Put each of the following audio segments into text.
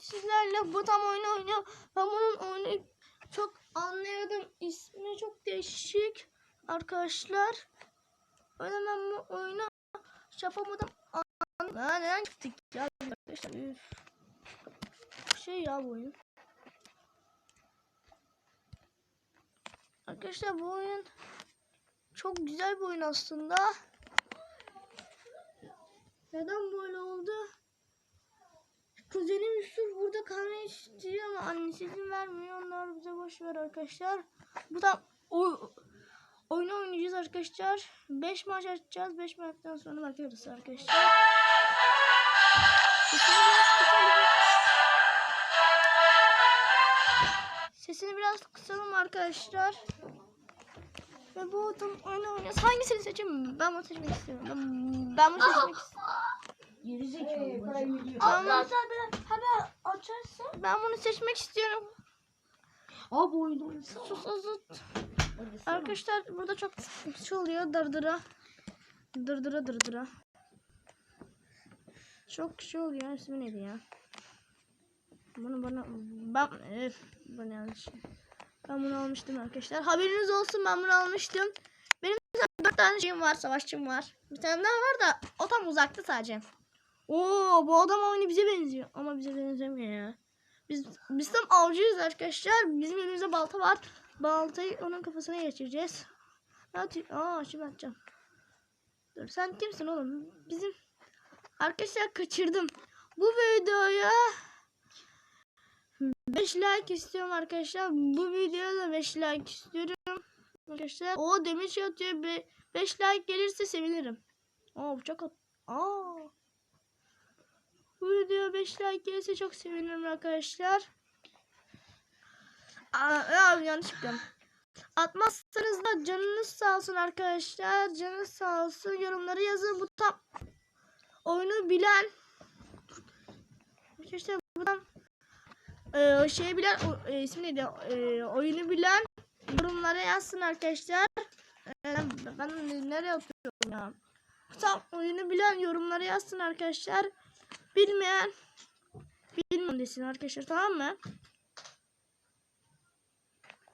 sizlerle bu tam oyunu oynuyor. Ben bunun oyunu çok anlayamadım. İsmi çok değişik arkadaşlar. Öyle ben bu oyunu yapamadım. Ha, neden çıktık ya arkadaşlar? Üf. Şey ya bu oyun. Arkadaşlar bu oyun çok güzel bir oyun aslında. Neden böyle oldu? Kuzenim Yusuf burada kalmayı istiyor ama annesi izin vermiyor. Onlar bize boş ver arkadaşlar. Bu da o oyunu oynayacağız arkadaşlar. 5 maç açacağız. 5 maçtan sonra bakıyoruz arkadaşlar. Sesini biraz kısalım. Arkadaşlar. Ve bu oyunu oynayacağız. Hangisini seçeyim? Ben bunu seçmek istiyorum. Ben, ben bunu seçmek istiyorum. Allah sen hemen açarsın. Ben bunu seçmek istiyorum. Abi oyunu oynasana. Sus azıt. Arkadaşlar burada çok şey oluyor dırdıra. Dırdıra dırdıra. Çok şey oluyor. İsmi neydi ya? Bunu bana ben öf, bu ne yanlış. Ben bunu almıştım arkadaşlar. Haberiniz olsun ben bunu almıştım. Benim zaten dört tane şeyim var. Savaşçım var. Bir tane daha var da o tam uzakta sadece. Oo bu adam oyunu bize benziyor. Ama bize benzemiyor ya. Biz, biz tam avcıyız arkadaşlar. Bizim elimizde balta var. Baltayı onun kafasına geçireceğiz. Aa şimdi atacağım. Dur sen kimsin oğlum? Bizim arkadaşlar kaçırdım. Bu videoya 5 like istiyorum arkadaşlar. Bu videoya da 5 like istiyorum. Arkadaşlar o demir şey atıyor. 5 like gelirse sevinirim. Aa bıçak at. Aa. Bu videoya 5 like gelirse çok sevinirim arkadaşlar. Aa, ya, yanlış yapıyorum. Atmazsanız da canınız sağ olsun arkadaşlar. Canınız sağ olsun. Yorumları yazın. Bu tam oyunu bilen arkadaşlar bu tam e, şey bilen o, e, ismi neydi? E, oyunu bilen yorumlara yazsın arkadaşlar. E, ben nereye atıyorum ya? Tam oyunu bilen yorumlara yazsın arkadaşlar. Bilmeyen bilmiyorum desin arkadaşlar tamam mı?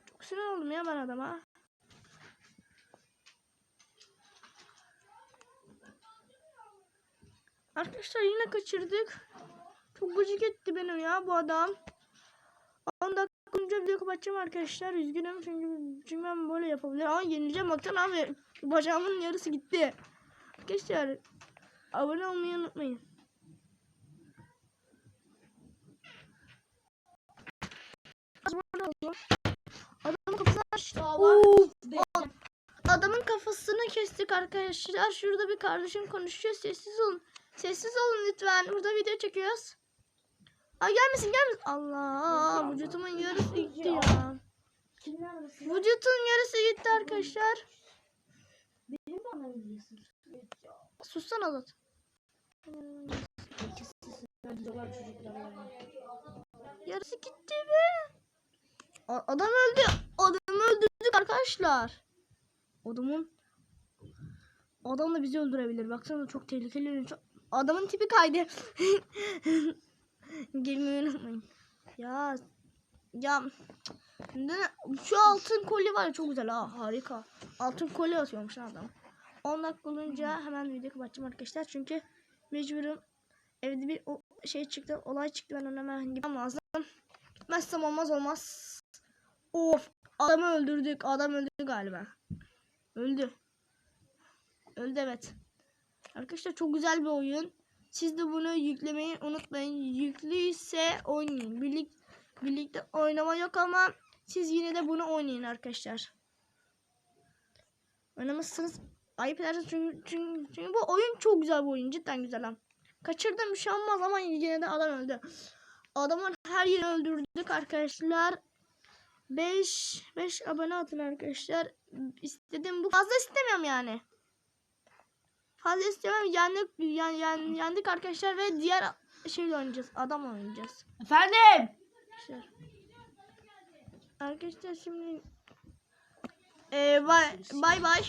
Çok sinir oldum ya ben adama. Arkadaşlar yine kaçırdık. Çok gıcık etti benim ya bu adam. 10 dakika önce video kapatacağım arkadaşlar. Üzgünüm çünkü, çünkü ben böyle yapabilirim. Ama yenileceğim baksana abi. Bacağımın yarısı gitti. Arkadaşlar abone olmayı unutmayın. Adamın kafasına Oo, adamın kafasını kestik arkadaşlar. Şurada bir kardeşim konuşuyor. Sessiz olun. Sessiz olun lütfen. Burada video çekiyoruz. Ay gelmesin gelmesin. Allah vücudumun yarısı gitti ya. Vücutun yarısı gitti arkadaşlar. Benim de anlayabiliyorsun. Sussana Azat. Yarısı gitti be. Adam öldü. Adamı öldürdük arkadaşlar. Adamın Adam da bizi öldürebilir. Baksana çok tehlikeli. Çok... Adamın tipi kaydı. Gelmeyi unutmayın. Ya ya şu altın kolye var ya çok güzel ha harika. Altın kolye atıyormuş adam. 10 dakika olunca hemen video kapatacağım arkadaşlar. Çünkü mecburum evde bir şey çıktı olay çıktı ben ona hemen gitmem lazım. Gitmezsem olmaz olmaz. Of adamı öldürdük. Adam öldü galiba. Öldü. Öldü evet. Arkadaşlar çok güzel bir oyun. Siz de bunu yüklemeyi unutmayın. Yüklüyse oynayın. Birlik, birlikte oynama yok ama siz yine de bunu oynayın arkadaşlar. Oynamazsanız ayıp edersiniz çünkü, çünkü, çünkü bu oyun çok güzel bir oyun. Cidden güzel ha. Kaçırdım bir şey olmaz ama yine de adam öldü. Adamın her yerini öldürdük arkadaşlar. 5 5 abone atın arkadaşlar. İstedim bu fazla istemiyorum yani. Fazla istemem. Yendik, yen, yen, yendik arkadaşlar ve diğer şeyle oynayacağız. Adam oynayacağız. Efendim. Arkadaşlar. Arkadaşlar şimdi ee, bay bay bay.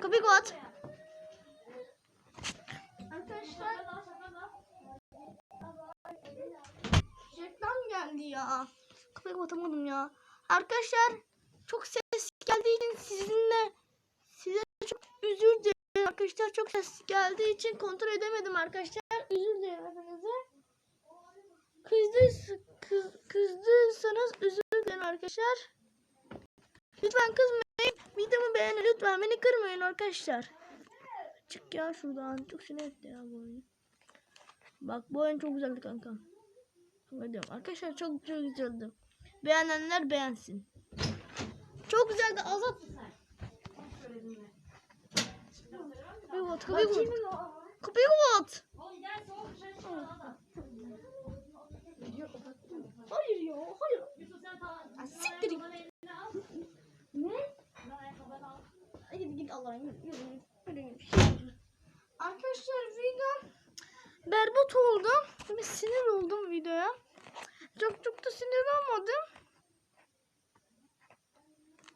Kapıyı kapat. Ya. Kapıyı kapatamadım ya. Arkadaşlar çok ses geldiği için sizinle size çok özür dilerim arkadaşlar. Çok ses geldiği için kontrol edemedim arkadaşlar. Özür dilerim hepinize. Kızdıysa, kız, kızdıysanız özür dilerim arkadaşlar. Lütfen kızmayın. Videomu beğenin lütfen. Beni kırmayın arkadaşlar. Çık ya şuradan. Çok sinir etti ya bu oyun. Bak bu oyun çok güzeldi kankam. Diyorum. Arkadaşlar çok çok güzeldi. Beğenenler beğensin. Çok güzeldi Azat. Kapıyı kapat, kapıyı kapat. Kapıyı kapat. Hayır ya, hayır. Siktir git. Ne? Hadi git yürü, yürü. Arkadaşlar video berbat oldu. Bir sinir oldum videoya. Çok çok da sinir olmadım.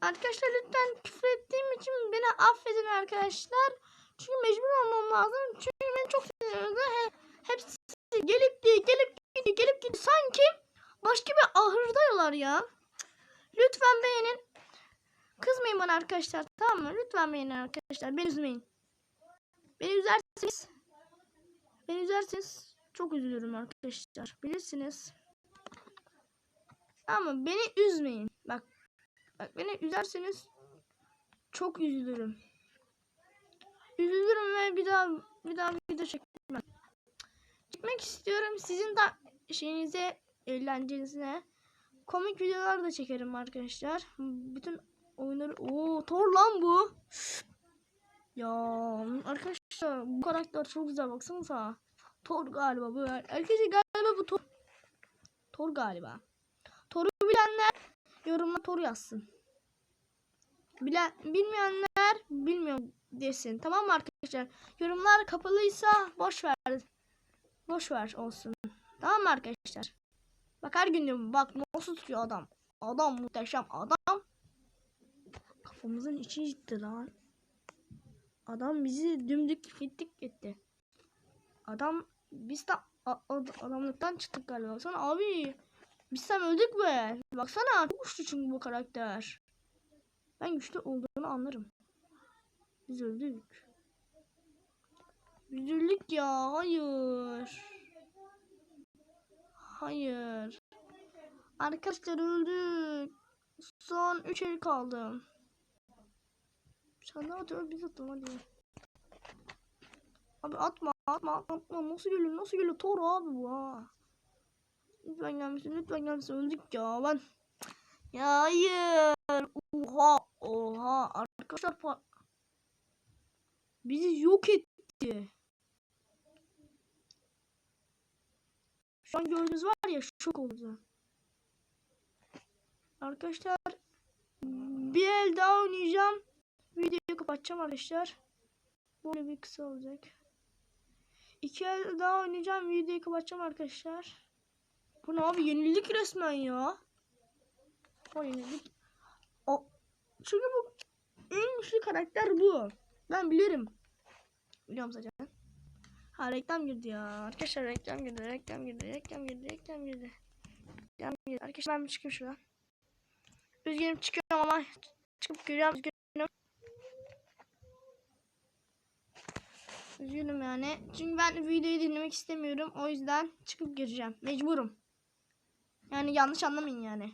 Arkadaşlar lütfen küfür ettiğim için beni affedin arkadaşlar. Çünkü mecbur olmam lazım. Çünkü beni çok sinirledi. He, hepsi gelip diye gelip gidiyor gelip gidiyor. Sanki başka bir ahırdalar ya. Lütfen beğenin. Kızmayın bana arkadaşlar tamam mı? Lütfen beğenin arkadaşlar. Beni üzmeyin. Beni üzerseniz beni üzerseniz çok üzülürüm arkadaşlar. Bilirsiniz. Ama beni üzmeyin. Bak bak beni üzerseniz çok üzülürüm. Üzülürüm ve bir daha bir daha video çekmem. Çekmek istiyorum. Sizin de şeyinize eğlencenize komik videolar da çekerim arkadaşlar. Bütün oyunları o Thor lan bu. Ya arkadaşlar bu karakter çok güzel baksanıza. Thor galiba bu. Arkadaşlar galiba bu Thor. Thor galiba. Thor'u bilenler yorumla Thor yazsın. Bilen, bilmeyenler bilmiyor desin. Tamam mı arkadaşlar? Yorumlar kapalıysa boş ver. Boş ver olsun. Tamam mı arkadaşlar? Bak her gün bak nasıl tutuyor adam. Adam muhteşem adam. Kafamızın içi gitti lan. Adam bizi dümdük gittik gitti. Adam biz de adamlıktan çıktık galiba. Baksana abi. Biz sen öldük be. Baksana çok güçlü çünkü bu karakter. Ben güçlü olduğunu anlarım. Biz öldük. Üzüldük ya. Hayır. Hayır. Arkadaşlar öldük. Son 3 el kaldı. Sen ne atıyor biz atalım hadi. Abi atma atma atma nasıl geliyor nasıl geliyor Thor abi bu ha. Lütfen gelmesin lütfen gelmesin öldük ya ben. Ya hayır. Oha oha arkadaşlar pa- bizi yok etti. Şu an gördüğünüz var ya şok oldu. Arkadaşlar bir el daha oynayacağım. Videoyu kapatacağım arkadaşlar. Böyle bir kısa olacak. İki el daha oynayacağım. Videoyu kapatacağım arkadaşlar. Bu ne abi yenildik resmen ya. O yenildik. O çünkü bu en güçlü karakter bu. Ben bilirim. Biliyorum zaten. Ha reklam girdi ya. Arkadaşlar reklam girdi, reklam girdi, reklam girdi, reklam girdi. Reklam girdi. Arkadaşlar ben çıkayım şuradan. Üzgünüm çıkıyorum ama çıkıp giriyorum. Üzgünüm. Üzgünüm yani. Çünkü ben videoyu dinlemek istemiyorum. O yüzden çıkıp gireceğim. Mecburum. Yani yanlış anlamayın yani.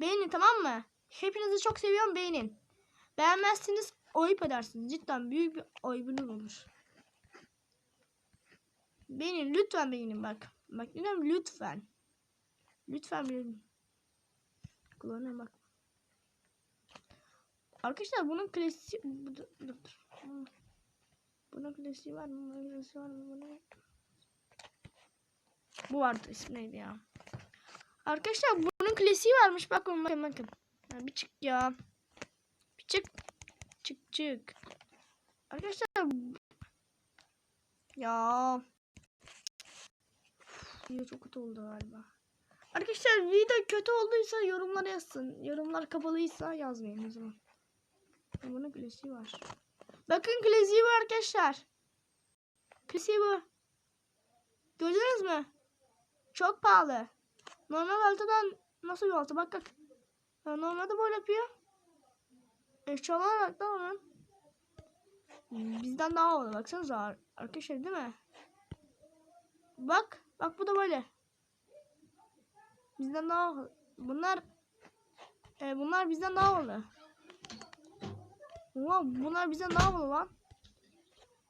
Beğenin tamam mı? Hepinizi çok seviyorum beğenin. Beğenmezseniz ayıp edersiniz. Cidden büyük bir ayıbınız olur. Beğenin lütfen beğenin bak. Bak lütfen lütfen. Lütfen beğenin. Kullanıyorum bak. Arkadaşlar bunun klasiği bu- dur, dur, dur. Bunun klasiği var mı? Bunun klasiği var mı? Bunun... Bu vardı ismi neydi ya? Arkadaşlar bunun klasiği varmış. Bakın bakın bakın. Ya bir çık ya. Bir çık. Çık çık. Arkadaşlar ya video çok kötü oldu galiba. Arkadaşlar video kötü olduysa yorumlara yazsın. Yorumlar kapalıysa yazmayın o zaman. Bunun klasiği var. Bakın klasiği arkadaşlar. Klasiği. Gördünüz mü? Çok pahalı. Normal baltadan nasıl bir balta? Bak bak. Normalde böyle yapıyor. Eşyalar bak lan onun. Bizden daha havalı. Baksanıza ar- arkadaşlar değil mi? Bak. Bak bu da böyle. Bizden daha. Bunlar e, bunlar bizden daha havalı. Oha, bunlar bizden daha havalı lan.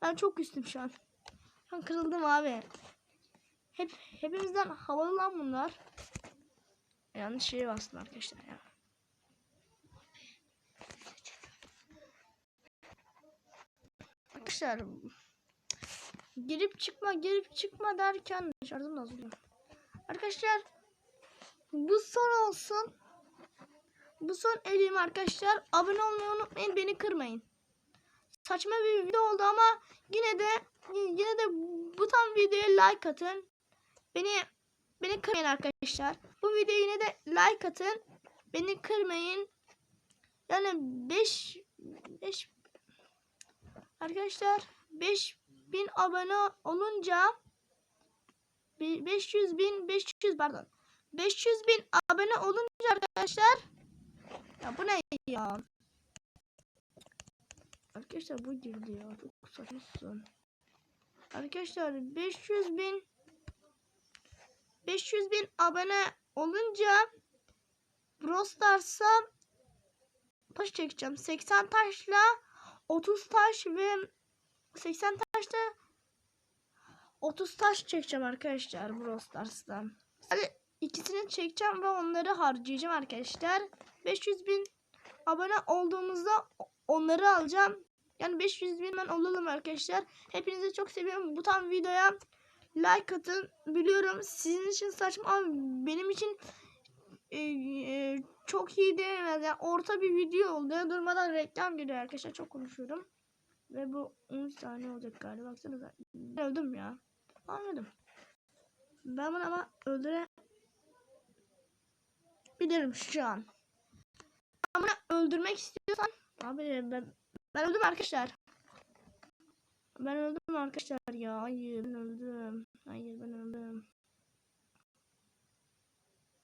Ben çok üstüm şu an. Ben kırıldım abi. Hep hepimizden havalı lan bunlar. Yanlış şeye bastım arkadaşlar ya. Arkadaşlar girip çıkma girip çıkma derken şarjım da. Arkadaşlar bu son olsun. Bu son elim arkadaşlar. Abone olmayı unutmayın. Beni kırmayın. Saçma bir video oldu ama yine de yine de bu tam videoya like atın. Beni beni kırmayın arkadaşlar. Bu videoya yine de like atın. Beni kırmayın. Yani 5 5 Arkadaşlar 5000 abone olunca bi- 500 bin 500 pardon 500 bin abone olunca arkadaşlar ya bu ne ya? Arkadaşlar bu girdi ya çok saçmasın. Arkadaşlar 500 bin 500 bin abone olunca Brawl Stars'a taş çekeceğim. 80 taşla 30 taş ve 80 taşta 30 taş çekeceğim arkadaşlar Brawl Stars'tan. Hadi ikisini çekeceğim ve onları harcayacağım arkadaşlar. 500 bin abone olduğumuzda onları alacağım. Yani 500 bin ben olalım arkadaşlar. Hepinizi çok seviyorum. Bu tam videoya like atın. Biliyorum sizin için saçma ama benim için e, e, çok iyi diyemez. Yani orta bir video oldu. Durmadan reklam geliyor arkadaşlar. Çok konuşuyorum. Ve bu 10 saniye olacak galiba. Baksanıza. Ben öldüm ya. Anladım. Ben bunu ama öldüre bilirim şu an. Ama öldürmek istiyorsan abi ben ben öldüm arkadaşlar. Ben öldüm arkadaşlar ya. Hayır ben öldüm. Hayır ben öldüm.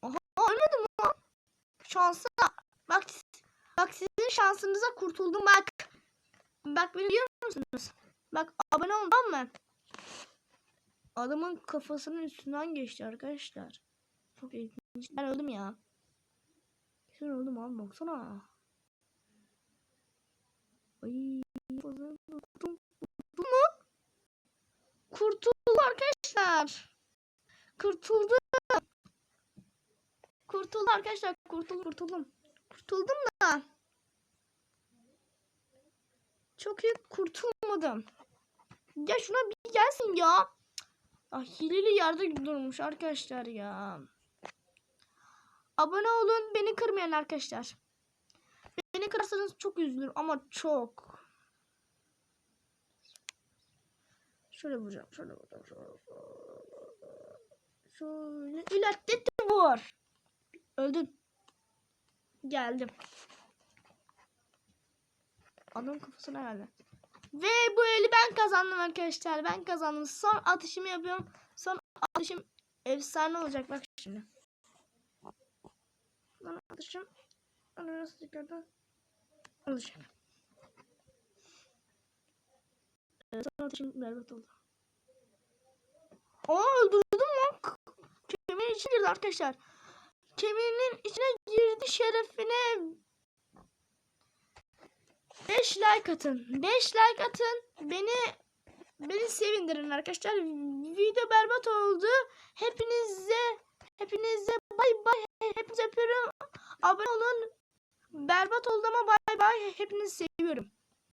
Aha ölmedim lan. Şansa bak bak sizin şansınıza kurtuldum bak. Bak biliyor musunuz? Bak abone olun mı? Adamın kafasının üstünden geçti arkadaşlar. Çok ilginç. Ben öldüm ya. Kesin öldüm abi baksana. Ay, kurtuldum. Kurtuldum mu? Kurtuldu arkadaşlar. Kurtuldu. Kurtuldu arkadaşlar. Kurtuldum. Kurtuldum. Kurtuldum da. Çok iyi kurtulmadım. Ya şuna bir gelsin ya. Ah hileli yerde durmuş arkadaşlar ya. Abone olun beni kırmayın arkadaşlar. Beni kırarsanız çok üzülürüm ama çok. Şöyle vuracağım. Şöyle vuracağım. Şöyle, şöyle. ileride vur. Öldün. Geldim. Adam kafasına geldi. Ve bu eli ben kazandım arkadaşlar. Ben kazandım. Son atışımı yapıyorum. Son atışım efsane olacak. Bak şimdi. Atışım. Onu nasıl tekrardan olacak. Evet, son atışım berbat oldu. Aa öldürdüm lan. Kemiğin içine girdi arkadaşlar. Kemiğinin içine girdi şerefine 5 like atın. 5 like atın. Beni beni sevindirin arkadaşlar. Video berbat oldu. Hepinize hepinize bay bay. Hepinizi öpüyorum. Abone olun. Berbat oldu ama bay bay. Hepinizi seviyorum.